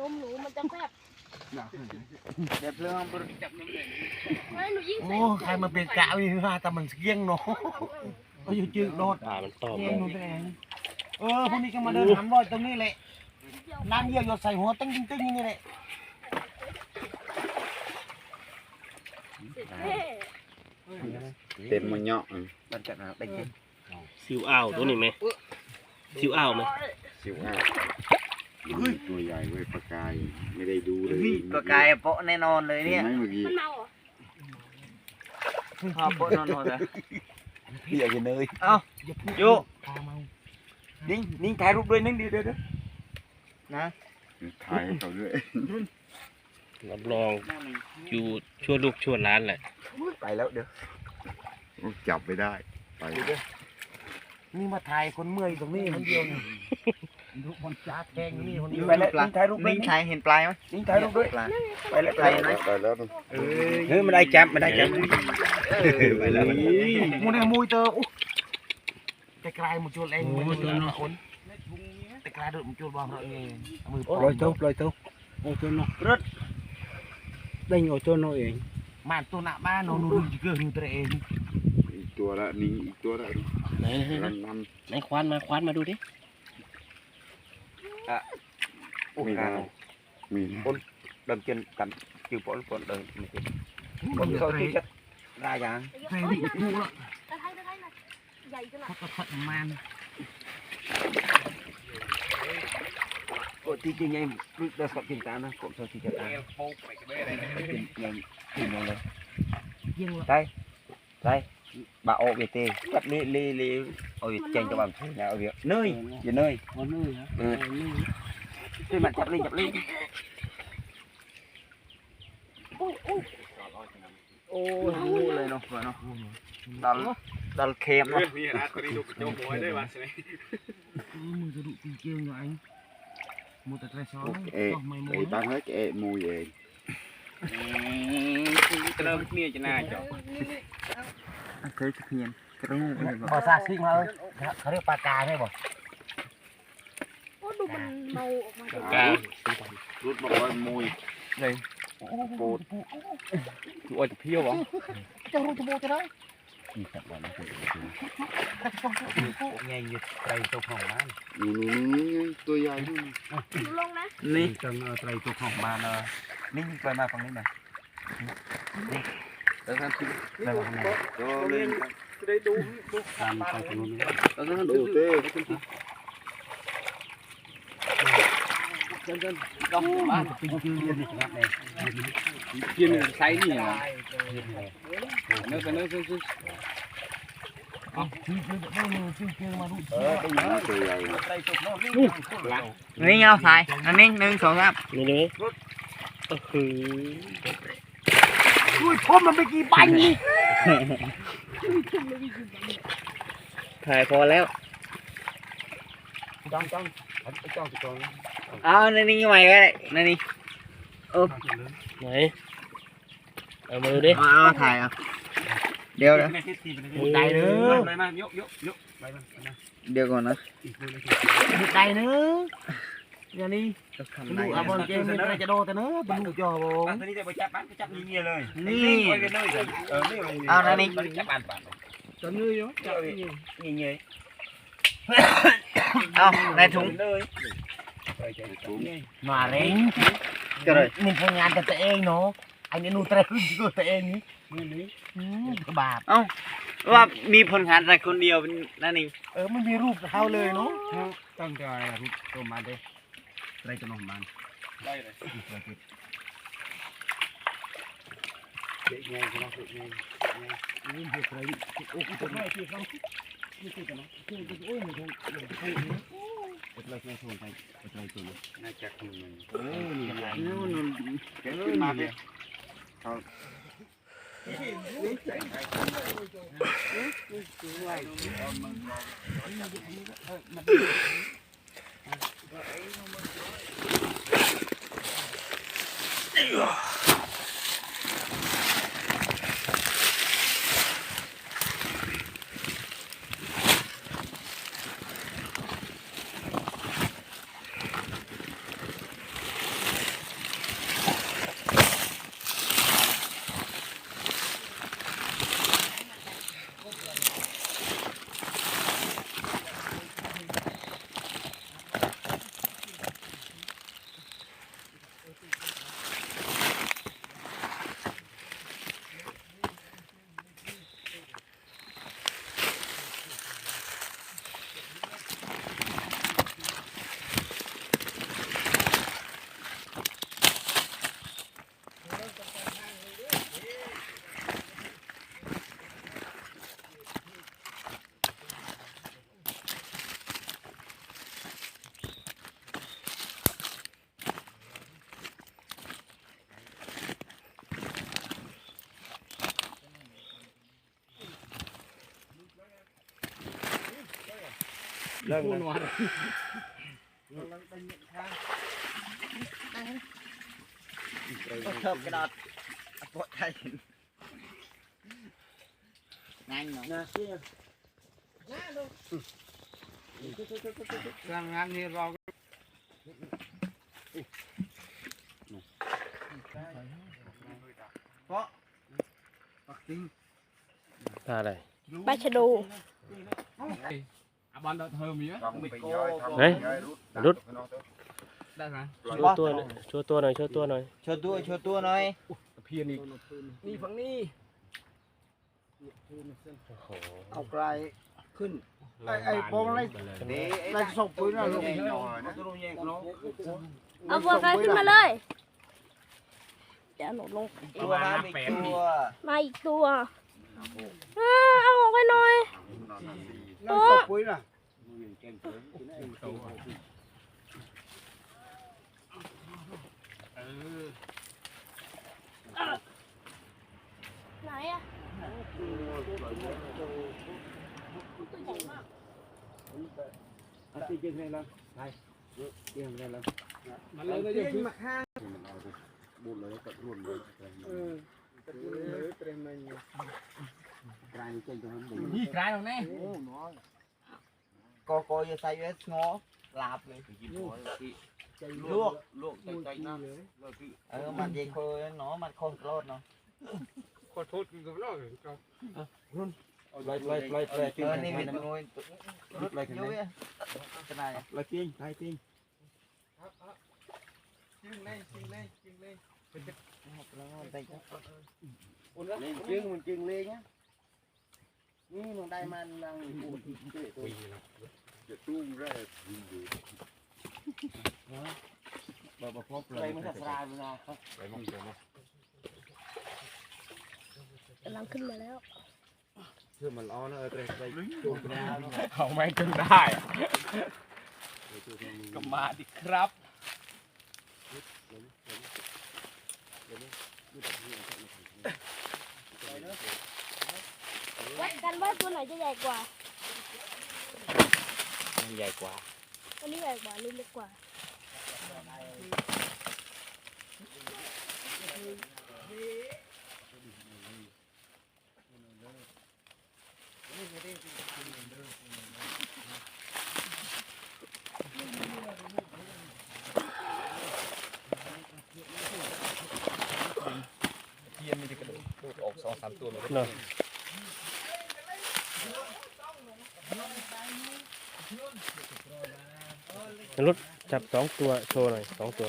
นมหนูมันจะแซ่บเดี๋ยวเรื่องบริจาคน้ำแดงเฮ้ยหนูยิ่งโอ้ใครมาเป็นกะนี่ฮะแต่มันเกี้ยงเนาะก็อยู่จืดโดดอ่ามันตอบเกี้ยงนู่นเองเออพวกนี้ก็มาเดินหันรอยตรงนี้แหละน้ำเยี่ยวหยดใส่หัวตึ้งตึ้งตึ้งนี่แหละเท่เต็มมันเนาะบริจาคน้ำได้กินซิวอ้าวตัวนี้ไหมซิวอ้าวไหมสิวอ่ะตัวใหญ่เว้ยปลากาย ไม่ได้ดูเลยพี่ปลากายโปะแน่นอนเลยเห็เนี่ยนไหมเมื่อกี้มันเมาเหรอพอโปะแน่นอนเลยพี่อยากกินเลยเอ้าอย่าพูดโย่ตาเมานิ่งนิ่งถ่ายรูปด้วยนิ่งเดียวเดี๋ยวนะถ่ายให้เขาด้วยรับรองอยู่ชั่วลูกชั่วร้านแหละไปแล้วเดี๋ยวโอ้จับไม่ได้ ไป นี่มาถ่ายคนเมื่อยตรงนี้คนเดียวนี่ลู กบอลจ้าแทงนี่คนเดียวไปแล้วนิ่งถ่ายรูปนิ่งถ่ายเห็นปลายไหมนิ่งถ่ายรูปด้วยไปแล้วไปแล้วไปแล้วเฮ้ยไม่ได้จับไม่ได้จับไปแล้วมูนี่มูยเตออุ๊แต่กลายมุจูเองมุจูนคนแต่กลายโดดมุจูบอลเราเองมือปล่อยตัวปล่อยตัวโอ้ตัวน้องรถได้โอ้ตัวน้องเองมาตัวหน้าบ้านเราดูดูเกินตัวเองอีกตัวละนิ่งอีกตัวละไหนไหนไหนรันนันไหนควานมาควานมาดูดิ โอ้มีกานะมีนะ đâm chân cầm chiều bỏ còn đời mình thì còn sau khi chất ra dạng เฟรดิดูละตะไคร้ตะไคร้น่ะใหญ่ขนาดเขาก็พัดมัน ôi tí chân em lúc đó sọt chân ta nó còn sau khi chất ta chân em chân em lên ยิงละ đây đây bà ô về tê cắt li li li ôi chân cho bạn thấy nào việc nơi về nơi ừ. cái mặt chập lên chập lên อุ้ยอุ้ย ôi ngu lên nó rồi nó đal đal kem nó มือจะดุปีเกียงอยู่ไอ้มูแต่ใจซ้อนเอ๊ะ ก็ไม่มูไอ้ตั้งให้แกะมูเอง cái đơm kia cho nào cho thấy thực hiện cái đơm บอซาซิงมาเอ้ยเขาเรียกปลากาใช่ป่ะโอ้ดูมันเมาออกมาจากกลางรุดบอกว่ามูย đây โกด ôi phiêu bóng จะรู้จะโบจะได้นี่จับไว้นะคุณ nghe như cây trong phòng bán นี่นี่นี่ตัวใหญ่นู่นหนูลงนะนี่จังเออไตรตัวของมาเนอะนี่ไปมาฝั่งนี้หน่อยนี่ แล้วท่านที่ไปมาฝั่งไหนก็เล่นตามไปตรงนู้นแล้วก็ดูเต้ chân chân đong ba ปีเกี ยงยืนนี่ครับเลย kia này say nhỉ nếu cái nếu cái ปีเกียงได้มือปีเกียงมาดูตัวใหญ่นี่ nhau xài anh ninh ninh sổ giáp นี่เลยก็คืออุ้ยชมมันไปกี่ใบนี่ถ่ายพอแล้ว trong trong trong trong à nên ninh như mày cái này nên đi ไหนเอามาดูดิ à thải à đeo đó ได้เนื้อ đeo còn nó ได้เนื้อ อย่างนี้ thằng ดู này อาบอลเกมนี่จะโดนแต่เนื้อเป็นลูกจอผมนี่เอานะนี่เอาในถุงมาเร่งก็เลยนี่ทำงานกับตัวเองเนาะไอ้นี่นูเตะขึ้นกับตัวเองนี่อืมบาปเอ้าว่ามีผลงานอะไรคนเดียวนั่นเองเออไม่มีรูปเขาเลยเนาะต้องจะรูปตัวมาด้วยอะไรจะนองมันได้เลย เด็กไงจะมาฝึกไงนี่เด็กอะไรโอ้ยจะไม่ที่เขาไม่ที่กันนะโอ้ยโอ้ยโอ้ยโอ้ยโอ้ยอะไรไงชวนไปอะไรตัวนี้น่าจะคุณมันเออนี่ เรื่องพูนั้นนวลก็เทิบกระดาษปวดไทยนั่งเนาะนะเชี่ยกลางงานนี้เราท่าอะไรปลาชะโดบอลเดิ นเทอมมีไหมเฮ้ยรุดได้ไหมโชว์ตัวหน่อยโชว์ตัวหน่อยโชว์ตัวหน่อยโชว์ตัวโชว์ตัวหน่อยเพียนอีกนี่ฝั่งนี้โอ้โหเอาไกลขึ้นไอ้ไอ้โปงอะไรนี่ได้ส่งปืนอะไรลงนี่เยหน่อะอยนะเอาบัวกายขึ้นมาเลยเดี๋ยวหนูลงตัวห้าอีกตัวมาอีกตัวอ่าเอาออกไปหน่อย ได้ส่งปืนอะไหนอะตีเก่งเลยละไปเก่งเลยละมันเลยก็จะมาข้างบุญเลยตัดรุ่นเลยเออตะกุเลยเตรมันกลายเป็นตัวมันนี่กลายตรงนี้ก็ก็จะใส่เวสงอลาบเลย ลวกลวกใจๆนะเออมันยิงคนเนาะมันโคตรรอดเนาะขอโทษกูก็ไม่รู้ไล่ไล่ไล่ไล่เออนี่มีตัวนู้นรถไล่กันเลยขนาดไล่ติ้งไล่ติ้งเล่นจึงมันจึงเล่ นี่มันได้มันลังปูดจะตุ้งแรกอยู่แบบพบเลอะไรยมันจะสลายมันนะไปมั่งเจอมั้งกำลังขึ้นมาแล้ว เชื่อมันอ้อนเออเตรไปเขาไม่จนได้ก็มาดิครับ วัดกันว่าตัวไหนจะใหญ่กว่าใหญ่กว่า อันนี้ใหญ่กว่าหรือเล็กกว่า เทียนมันจะกระโดดโดดออกสองสามตัวเลย เนาะ รถจับสองตัวโชว์หน่อยสองตัว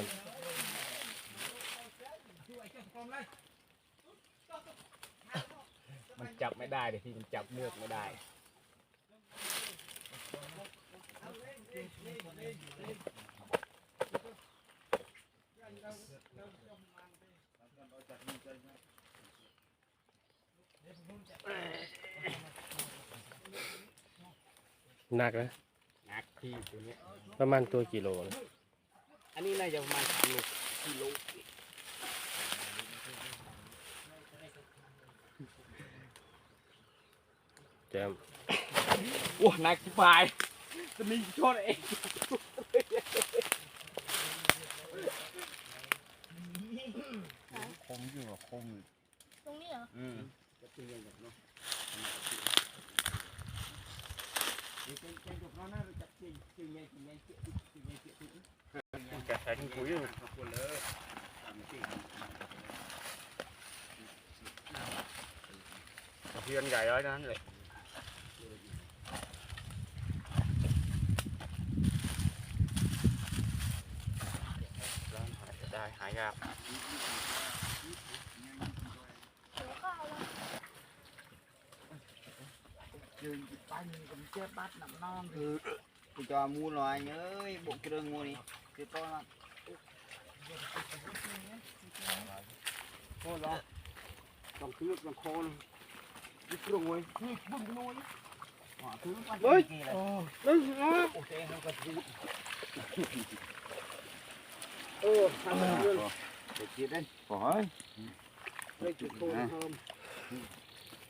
มันจับไม่ได้เดี๋ยวที่มันจับเมือกไม่ได้หนักนะนัก ที่ตัวนี้ประมาณตัวกิโลนะอันนี้น่าจะประมาณสามโลกิโลแจมโอ้หนักที่ปลายจะมีโทษเองคมอยู่กับคมตรงนี้เหรอ อืมจะใช้ถุง ปุ๋ยอยู่เทียนใหญ่ร้อยนั้นเลยได้หายาก เดี๋ยวก็เอาแล้ว ยืนไปนี่ผมเจ็บบัดน้ำนองคือกูจะมูหน่อยเอ้ยบุกเรื่องมูนี่คือต้นละโอ้ละ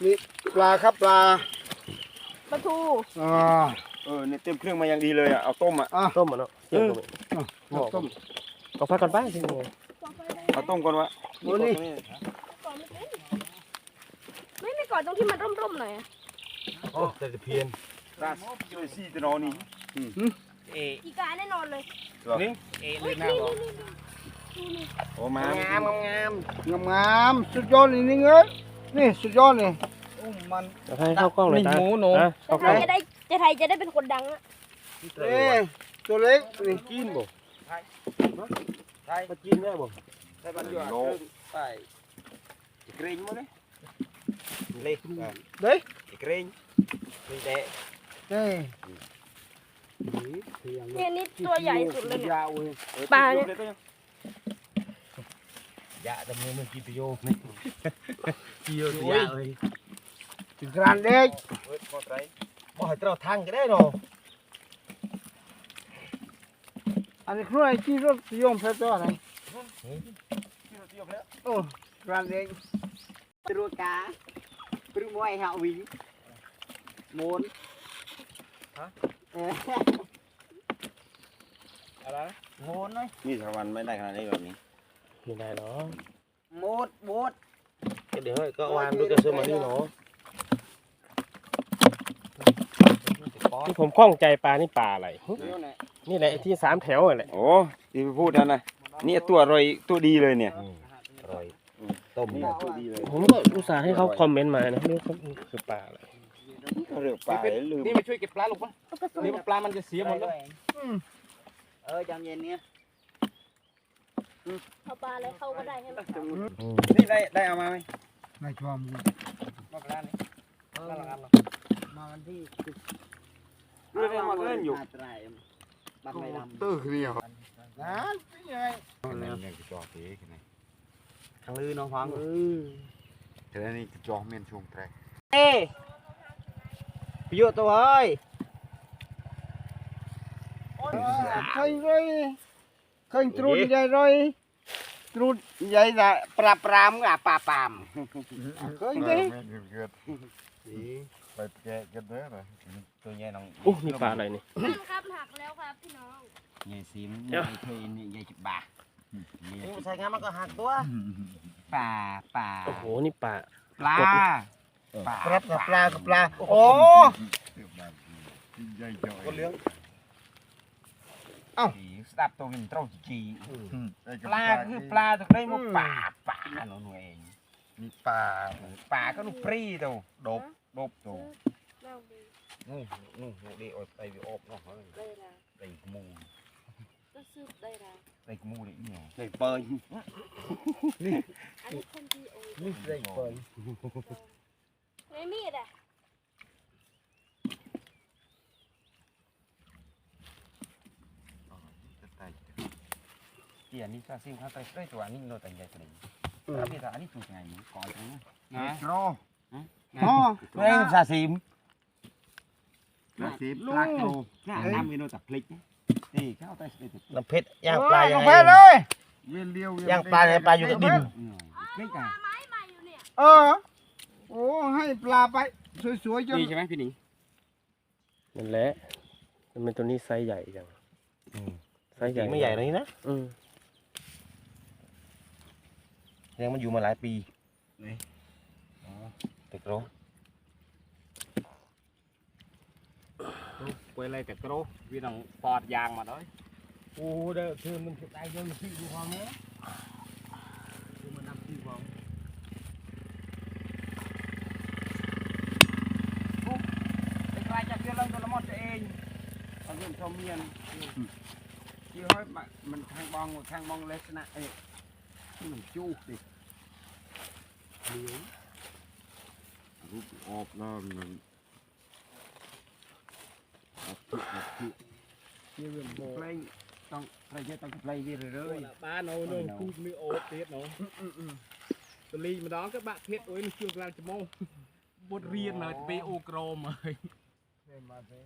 นขอให้เลยจุดโคนเพิ่มโอ้ยอย่างนี้ทางชีวิตยังไม่ได้ไกลดูตีมูตีหยอกไรลมกันเนาะได้มากรูเลยนะได้ทมเอาใส่เก็บตังเก็บตังนี่อยู่ลุงส้มดูตาแกะดูต่อไฟไหมก่อนเนาะกินเลยก่อไฟก่อไฟพี่ก่อนไม่เป็นปลาครับปลาปลาทูอ่าเออเนี่ยเต็มเครื่องมาอย่างดีเลยอะเอาต้มอะต้มอะเนาะเกี่ยวกับต้มก่อไฟก่อนไปสิก่อนไปเลยเอาต้มก่อนวะโอ้นี่ก่อนไม่เป็นไม่ไม่ก่อนตรงที่มันร่มๆหน่อยอะโอ้แต่จะเพียนราสเจอซี่ตะนอนี่เออีกาแน่นอนเลยนี่เอเฮ้ยนี่นี่นี่ดูนี่โอ้มางามงามงามงามสุดยอดเลยนี่เอ้ย นี่สุดยอดเลยโอ้มันเอาให้เข้ากล้องเลยตานี่หมูหนูอะจะเข้ากไทล้องยจะได้จะไทยจะได้เป็นคนดังอะเอ้ยตัวเล็กนี่กินบ่ใช่มากินได้บ่ใช่บ้านอยู่โลใช่เกรงมั้งเนี่ยเล็กเด้ยเกรงนี่แดะเอ้ยเนี่ยอันนี่ตัวใหญ่สุดเลยเนี่ยยาวเว้ย ปลาเนี่ย dạ tầm này mình kịp vô này chiều thì dạ ơi ถึงกรานเด็ก có đấy bỏ hỏi tao thang cái đấy rồi อันนี้ครัวไอ้ที่รถยมเพชรตัวอะไรโอ้กรานเด็กตัวกาปรึงมวยเฮาวิงมูนมูนเลยนี่สวรรค์ไม่ได้ขนาดนี้แบบนี้ ไม่ได้เนาะมูดมูดเดี๋ยวก็วางด้วยกระสุนมานี่เนาะที่ผมคล่องใจปลานี่ปลาอะไรหึเดี๋ยวไหนนี่แหละที่สามแถวอะไรโอ้ที่พูดนั่นนะนี่ตัวอร่อยตัวดีเลยเนี่ย อร่อยต้มเนี่ยตัวดีเลยผมก็อุตส่าห์ให้เขาคอมเมนต์มานะไม่รู้เขาคือปลาอะไรเขาเรียกปลาลืมนี่มาช่วยเก็บปลาลูกปะเอากระสุนนี่ปลามันจะเสียหมดแล้วเออจำเย็นเนี่ย เอาปลาอะไรเข้าก็ได้ใช่ไหมนี่ได้ได้เอามาไหมไม่ชอบมาปลานี่น่ารักเนาะมาวันที่เรื่องนี้มาเล่นอยู่ตรายบัตรไม่ดำตื้อคือนี่เหรอนะยังไงเนี่ยกระจอกเอ๊ะกันไหนทางลือน้องฟังแต่นี่กระจอกเมียนช่วงแตรเอ้ประโยชน์ตัวเฮ้ยใครเลย เคยตรุนใหญ่เลยตรุนใหญ่ละปราบปรามอะปราบปรามเคยดิไปแกะกันเด้อนะตัวใหญ่น้องอู้นี่ปลาอะไรนี่นั่นครับหักแล้วครับพี่น้องใหญ่ซิมเดี๋ยวใหญ่เคยนี่ใหญ่จิบบานี่ใส่งานมันก็หักตัวป่าป่าโอ้โหนี่ปลาปลาป่าปลากับปลากับปลาโอ้ใหญ่จ่อยคนเลี้ยงสีสตั บตัวกินเต้าจีปปลาคือปลาตัวได้มาป่าป่าหนูหนูเองมีปลาป่าก็ลูกปรีตัวดบดบตัวนู่นนู่นดีอดไปวิอบเนาะได้ละไปมูก็ซื้อได้ละไปมูเลยเนี่ยเลยเปิลอันนี้คนที่โอ้ยนี่ได้เปิดไม่มีดอะาสิบปลาโตหน้าน้ำกินโนตับพลิกนี่เข้าไปสเต็ปน้ำเพชรย่างปลายังไปไงเลยเวียนเลี้ยวย่างปลาไงปลาอยู่กับดินพลิกอะไม้ใหม่อยู่เนี่ยเออ โอ้ให้ปลาไป สวยๆจนนี่ใช่ไหมพี่หนิงนั่นแหละมันเป็นตัวนี้ไซส์ใหญ่จังไซส์ใหญ่ไม่ใหญ่เลยนะ อืม ยังมันอยู่มาหลายปีติดโรไปเลยแต่กระโดพี่น้องปอดยางมาด้วยโอ้เด้อคือมันตายยังพี่ดูความเนี้ยคือมันนำพี่ความไปไกลจากเรือเล่นตัวละมดเองตอนนี้ชมเมียนที่ห้อ ยมันทางบองทางบองลักษณะเอ้ที่มันจู้สิ รูปออบแล้วมัน ជាវាផ្លេងต้องใครจะต้องផ្លេងវាเรื่อย បានអូនោះគូមីអូទៀតណូតលីម្ដងក៏បាក់ភេទអុយនឹងជួកឡើងច្មោះបុតរៀនហើយពេលអូក្រមហើយ ๆมาเด้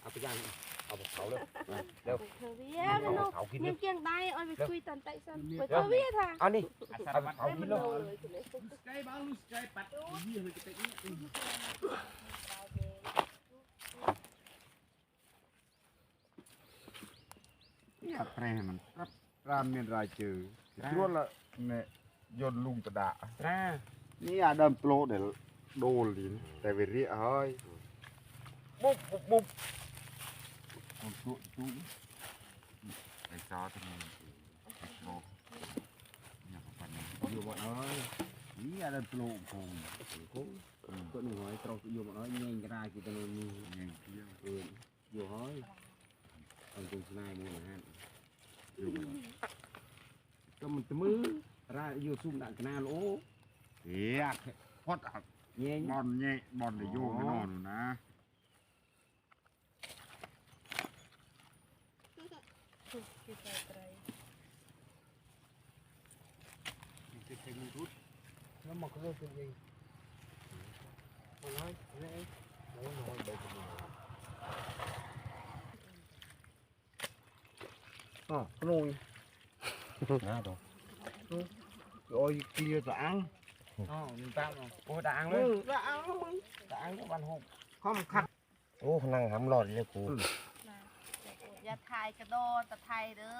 เอาไปย่าง เอาเผาเร็วเร็ว เธอเวียมันเอาอากินดิ ยัเกียงตายเอาไปคุยตอนไต่ซันไปเธอเวียทางเอานี่เอาเผากิมันเลยคุณเลย Sky baru Sky pat. Iya lagi tak นี่อะไรมันรับรามีนรายเจอชั่วละเนี่ยยนลุงตะดา Tra. นี่อาดำโปรเดี๋ยวโดลินแต่เวรีเอ้ยบุบุบบุบ អូនទួតទួតឯកោទៅនឹងឯកោញ៉ាំប៉ុណ្ណឹងយកមកអើយនេះអាដល់ផ្លោកគង់គង់គាត់នឹងហើយត្រង់យកមកអើយញែងក្រាយគេទៅនោះញែងគៀងអើយយកហើយអង្គុយស្នាយមួយអាហារយកមកទៅមិនទៅមើលរ៉ាយកស៊ុំដាក់កណាលោអេផុតអត់ញែងបនញែងបនទៅយកមកនោះណា खूप पिकत राहील nó mọc lên từ gì mà nói nó ấy nó ngồi đây thì mình à con nuôi nó đâu rồi kia ta ăn nó người ta mà cô ta ăn đấy ta ăn ta ăn cái bàn hộp không khăn ô năng hắm lọt vậy cô อย่าถ่ายกระโดดแต่ไทยเด้อ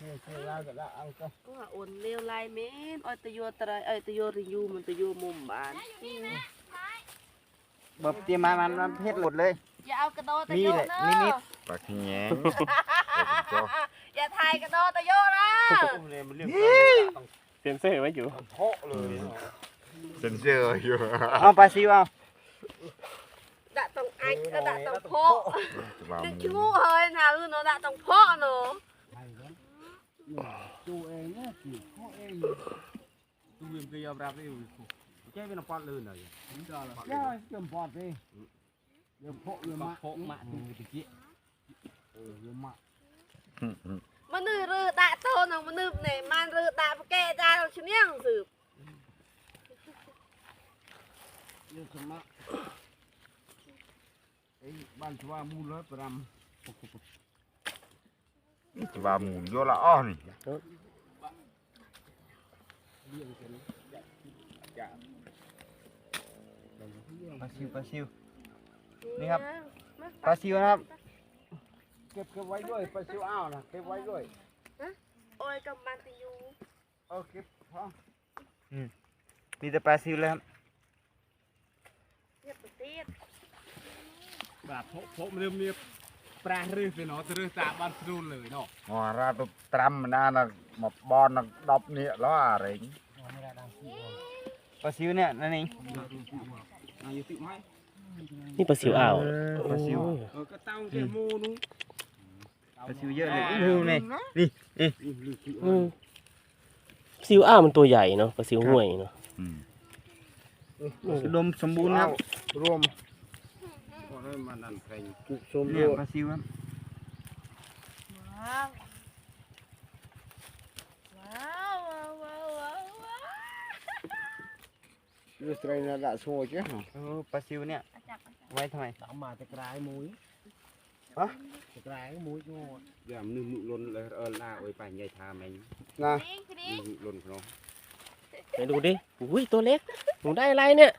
kia kia ra rồi là ăn cơ ก็อ่อนเร็วลายเมนอ้อยตะโยตะไรอ้อยตะโยริยูมันตะโยมุมบานบบเตรียมมามันมันเพชรหมดเลย อย่าเอากระโดดตะโยแหละเนนิมิตอะปากขี้แงงอย่าถ่ายกระโดดตะโยนะมันเรื่องเซ็นเซอร์ไว้อยู่เพาะเลยเซนเซอร์อยู่เอาปซิวเอา anh nó đã tổng phô Đức chú ơi nào nó đã tổng phô nó chú em á chú em chú em kia ra đi chế bên nó bọt lươn rồi rồi chấm bọt đi chấm phô chấm mạ chấm mạ từ từ kia chấm mạ มันนือรือตาโตนองมันนืบเนี่ยมันรือตาแกตาเราชิ้นเนี้ยสืบเยอะมาก giờ giờ mạ ấy ban chua mu lớp ram จะว่าหมูโยละอ้อนี่ปลาซิวปลาซิวนี่ครับปลาซิวนะครับ kẹp cái váy đuôi phải siêu ao nè cái váy đuôi โอ้ยกำมันติยู ờ kẹp không มีแต่ปลาซิวเลยครับ เรียบประเทศ បាទភក់ភក់មានមានប្រាស់រឹសទៅណោះទៅរឹសតាបានស្រួលលើណោះ งอราตุตรำนานะมาบอลนะดอบเนี่ยล้ออะไร ปลาซิวเนี่ยนั่นเอง à như tự máy นี่ปลาซิวอ่าว ปลาซิว ờ cái tao cái mô nó ปลาซิวเยอะเลยอู้หูนี่นี่ อืมซิวอ่าวมันตัวใหญ่เนาะปลาซิวห่วยเนาะ อืม อุดมสมบูรณ์ครับ rùm có đây mà đàn thành cục xôm เนี่ย luôn ปลาซิวครับว้าวว้าวว้าวว้าวว้าวว้าว Đưa trai là đã xô chứ hả เออปลาซิวเนี่ยอาจับอาจับไว้ทำไม đã mà cái cái mũi Hả? cái cái mũi cho giờ nụ nụ luôn là ờ là ôi phải nhảy thà mày nè นี่คือนี่ nụ luôn nó ไหนดูดิอุ้ยตัวเล็กหนูได้อะไรเนี่ย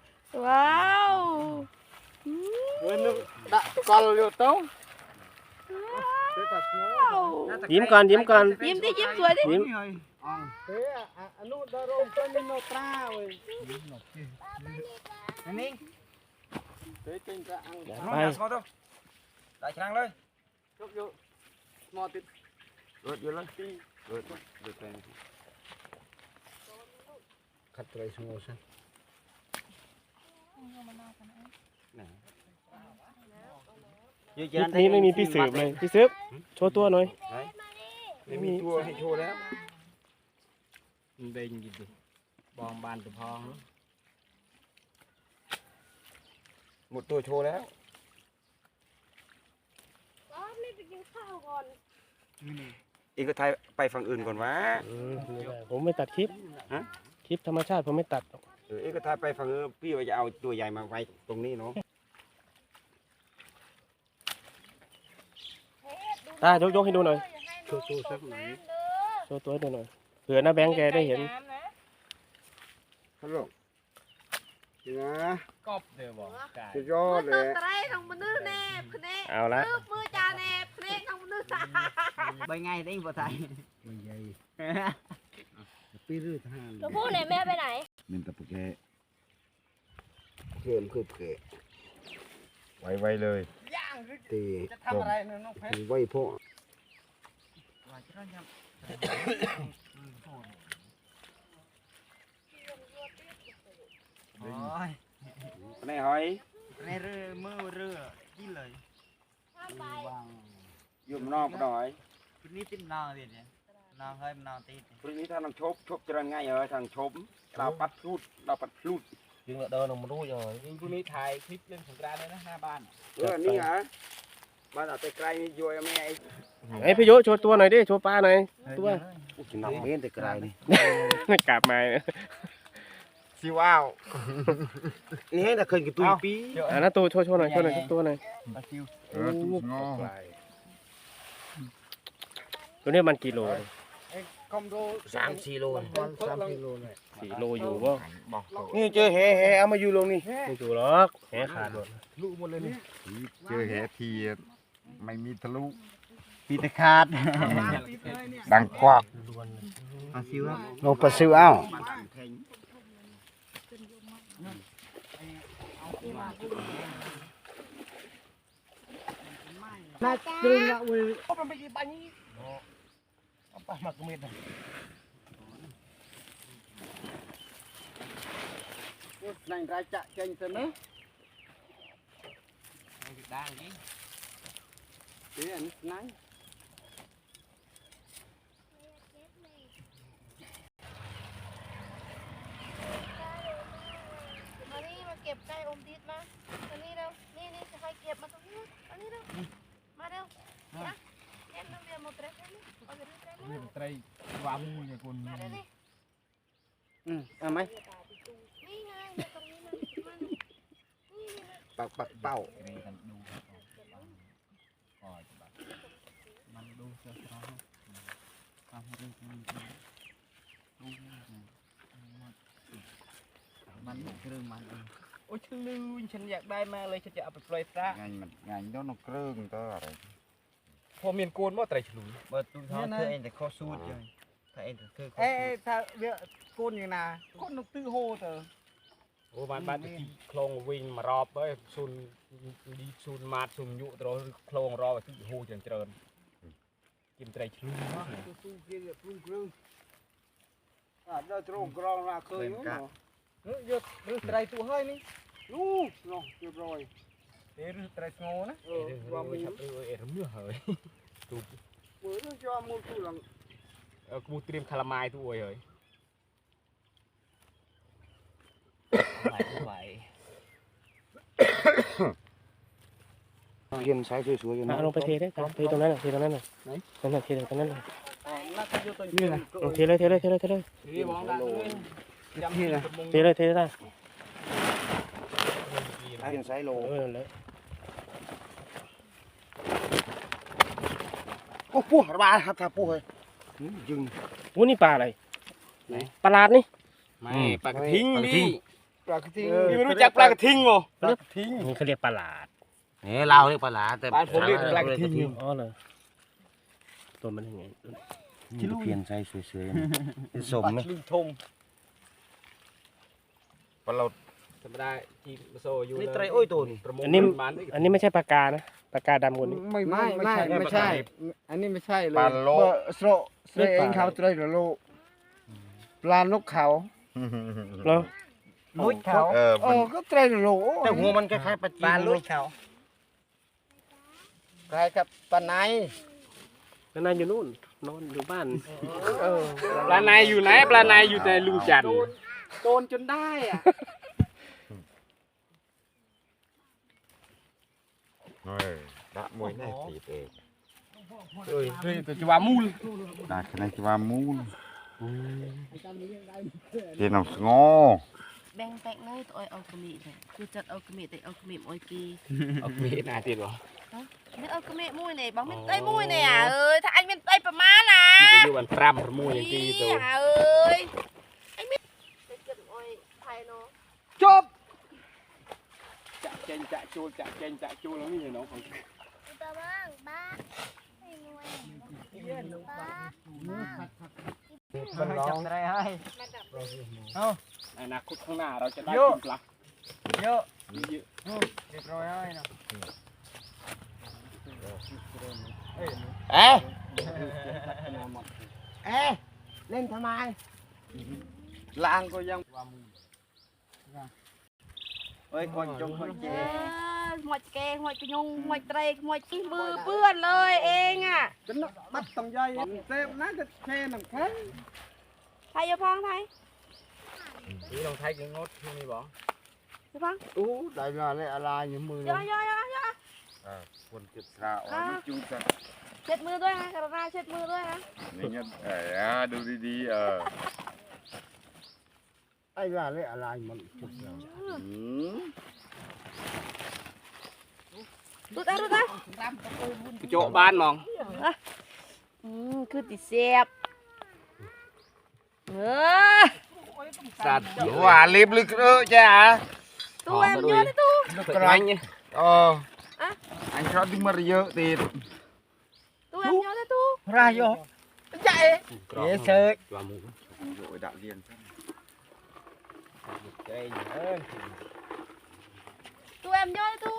ว้ ยิ้มก่อนยิ้มก่อนยิ้มดิยิ้มสวยดิยิ้ม thế à, à, à nụ đờ rôm cho nên nó tra rồi นั่นเอง thế trên ra ăn อย่าน้องไปอย่าสอดตัวได้ครั้งเลย chốc vô mò thịt rồi vô lên rồi rồi thành khát trai xô xem เยอะคลิแยุคนี้ไม่มีพี่สืบเลยพี่สืบโชว์ตัวหน่อยไม่มีตัวให้โชว์แล้วมันเป็นยินดีบองบานตะพองหมดตัวโชว์แล้วไม่กอีกไทายไปฝั่งอื่นก่อนวะผมไม่ตัดคลิปคลิปธรรมชาติผมไม่ตัดเออเองก็ถ่ายไปฝั่งพี่ว่าจะเอาตัวใหญ่มาไว้ตรงนี้เนาะ ตายกยกให้ดูหน่อยโชว์ตัวสักหน่อยโชว์ตัวให้ดูหน่อยเผื่อน้าแบงค์แกได้เห็นฮัลโหลนี่นะกอบเดี๋ยวบอกไก่สุดยอดเลยไตรของมนุษย์แน่พเนเอาละมือมือจาแน่พเนของมนุษย์ใบไงได้บ่ไทยไม่ใหญ่ปีรื้อทหารตัวผู้เนี่ยแม่ไปไหนมันตะปแกเพื่อนคือเพื่อไว้ไว้เลย ตีจะทำอะไรนี่ยน้องเพชรไว้พ่อโอ้ยในหอยในเรือมือเรือกินเลยอยู่ข้างนอกก็ได้หอยทีนี้ติ้มนองเดี๋ยวนี้นองเฮ้ยนนองตีพรุ่งนี้ถ้านังชบชบจะง่ายเหรอทางชบเราปัดพลูดเราปัดพลูด ยิงเดินออกมารู้ยังไงยิงพรุ่งนี้ถ่ายคลิปเล่นสงกรานต์เลยนะหน้าบ้านเออนี่ฮะบ้านเอาแต่ไกลนี่โยยไม่ไอ้ไอ้ยพี่โยโชว์ตัวหน่อยดิโชว์ปลาหน่อยตัวน้องเห็นแต่ไกลนี่กลับมาสิว้าวนี่ให้แต่เคยกินตุยปีอ่านะตัวโชว์โชว์หน่อยโชว์หน่อยโชว์ตัวหน่อยเออตุ้งอตัวนี้มันกิโลเลยคอมโด สามสี่โลวันสามกิโลเลยสี่โลอยู่บ่บอกตัวนี่เจอแห่แห่เอามาอยู่ลงนี่ไม่อยู่หรอกแหขาดหมดลูกหมดเลยนี่เจอแหทีไม่มีทะลุปีตะขาด ดังกวักเอาซิวครับโลปลาซิวอ้าวน่าจึงอะเว้ยโอ้มันไปกี่ปันนี้เอาปลาหมักเม็ดนั่งกระจะเจงตัวนี้ได้นี่เดี๋ยวนั่งมานี่มาเก็บไก่อมดิดมามานี่เร็วนี่นี่จะให้เก็บมาตรงนี้มานี่เร็วมาเร็วนะ เอ็นน้ำเบียร์หมดเลยเอาไปเลยเอาไปเลย ไตรวามูเนี่ยคน มาเร็วดิ อืมเอาไหม นี่ไงเดี๋ยวตรงนี้มามานี่นี่นี่มา ปักปักเป้า มันดูเสือร้องความเรื่องมันมันเครื่องมันเอง โอ้ยฉันลืมฉันอยากได้มาเลยฉันจะเอาไปปล่อยพระ ไงมันไงต้องนกเครื่องตัวอะไร พอเมียนโกนว่าไตรฉลุย เปิดตู้ท้องเธอเองแต่ข้อสูดเลยถ้าเองแต่เธอข้อ เอ้ สูด ถ้าเวียโกนอย่างน่ะโกนนกตื้อโฮเตอโอ้บ้านบ้านที่โคลงวิ่งมารอบเอ้ยซุนดีซุนมาดซุนยุตรอโคลงรอที่โฮจังเจริญกินไตรฉลุยมาก ตู้กินปรุง เครื่องอ่าเราตรงกรองมาเคยนู้นเนาะเฮ้ยเยอะเรื่องไตรตัวเฮ้ยนี่นู้นเนาะเรียบร้อยเรื่องไตรโง่นะเออเรื่องว่ามีชับเออเออเมื่อเฮ้ยเปิดต้องจอมูลตู้หลังเออกูเตรียมคาราไมล์ตัวเฮ้ยไหวไหวเย็นใช้สวยๆอยู่อะนะลงไปเทได้ครับเทตรงนั้นน่ะเทตรงนั้นน่ะนั่นน่ะเทตรงนั้นน่ะน่าจะอยู่ตัวนี้นะลงเทเลยเทเลยเทเลยเทเลยนี่มองได้เลยจำที่นะเทเลยเทได้เย็นใช้โลเออนั่นแหละ โอ้ปูระบาดครับถ้าปูเฮ้ยยึงวุ้นี่ปลาอะไรปลาลาดนี่ไม่ปลากระทิงนี่ปลากระทิงนี่ไม่รู้จักปลากระทิงเหรอนี่เขาเรียกปลาลาดเนี่ยเราเรียกปลาหลาแต่บ้านผมเรียกปลากระทิง อ๋อเหรอตัวมันยังไงเพียนใช้สวยๆสมไหมลุงทงปลาเราธรรมดาทีมโซอยู่นี่ไตรโอ้ยตัวนี่ประมงอันนี้มันอันนี้ไม่ใช่ปลากานะ ปลากาดำกว่านี้ ไม่ไม่ไม่ไม่ใช่ อันนี้ไม่ใช่เลยปลาโลเบอร์โสระเสรเองเขาเตรโลปลานกเขา เหรอ ลุยเขาเออโอ้มันก็เตรโลแต่หัวมันคล้ายๆปลาจีปลานลุยเขาคล้ายกับปลาไหนแล้วนายอยู่นู่นนอนอยู่บ้านเออปลาในอยู่ไหนปลาในอยู่ในลุงจันทร์โดนจนได้อะ ដាក់មួយនេះទៀតអេអើយទៅជីវ៉ាមូលដាក់គ្នាជីវ៉ាមូលទីនំស្ងោបែងតែកនៅទៅអុយអុកមីគឺចាត់អុកមីតែអុកមីអុយគេអុកមីណាទៀតបងនេះអុកមីមួយនេះបងមានដីមួយនេះអើយថាអញមានដីប្រមាណណាយកបាន5 6ទីទៅអើយ เจนจะจูจะเจนจะจูแล้วนี่เนาะของตะบ้างบ้าไม่มวยบ้ามันจับได้ให้อนาคตข้างหน้าเราจะได้โยกินปลาเยอะเยอะเรียบร้อยให้เนาะ เอ๊ะเอ๊ะเล่นทำไมล้างก็ยังเฮ้ยคนจงคนเจเออหมดแกงหมดกระยงหมดเตรกหมดขี้มือเปื้อนเลยเองอะจะนักบัดต้องใหญ่เต็มนะจะแค่น้ำแข็งไทยอย่าพังไทยนี่ลองไทยกันงดที่นี่บ่อย่าพังอู้ได้มาเลยอะไรอยู่มืออย่าอย่าอย่าอย่าคนเจ็บขาอ่อนไม่จูบกันเช็ดมือด้วยนะกระดาษเช็ดมือด้วยนะนี่เงี้ยเออดูดีๆเออ ไอ้ว่าเลยอะไรมันจุดเราดูตาดูตากระโจบ้านมองอืมคือติเสียบเออสัตว์ว่ารีบลึกเออจ้าตัว em nhớ đấy tu กระไรเนี่ยเอออันชอบที่มาเยอะตีด tu em nhớ đấy tu รายโยใจเยเซยว่ามูโอ้ยดักเรียนซะ tu em nhớ đấy tu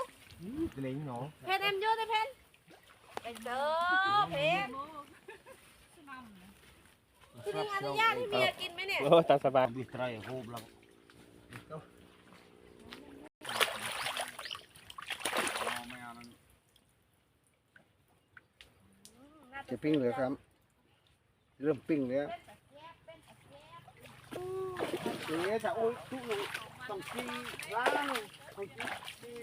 ลิงเนาะ pen em nhớ đấy pen cái giờ pen คือนึงอนุญาตให้เมียกินไหมเนี่ยโอ้ตามสบายดิไตรโฮบลังจะปิ้งเลยครับ เริ่มปิ้งแล้ว อย่างเงี้ยจะโอ้ยทุกอย่างต้องกีล้างต้องกี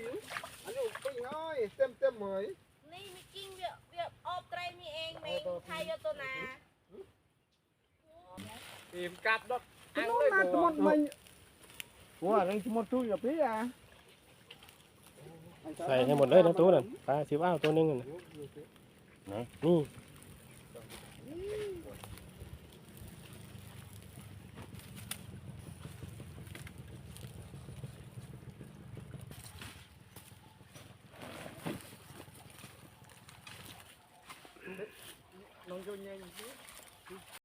อันนี้ปิ้งน้อยเต็มเต็มเหมยนี่มีกิ้งเวียเวียอบไตรมีเองเมงไทยตัวนาทีมกัดดอก Nó mà tụi một mình Ủa, đây tụi một tôi gặp ý à ใส่ให้หมดเลยนะตู้นั่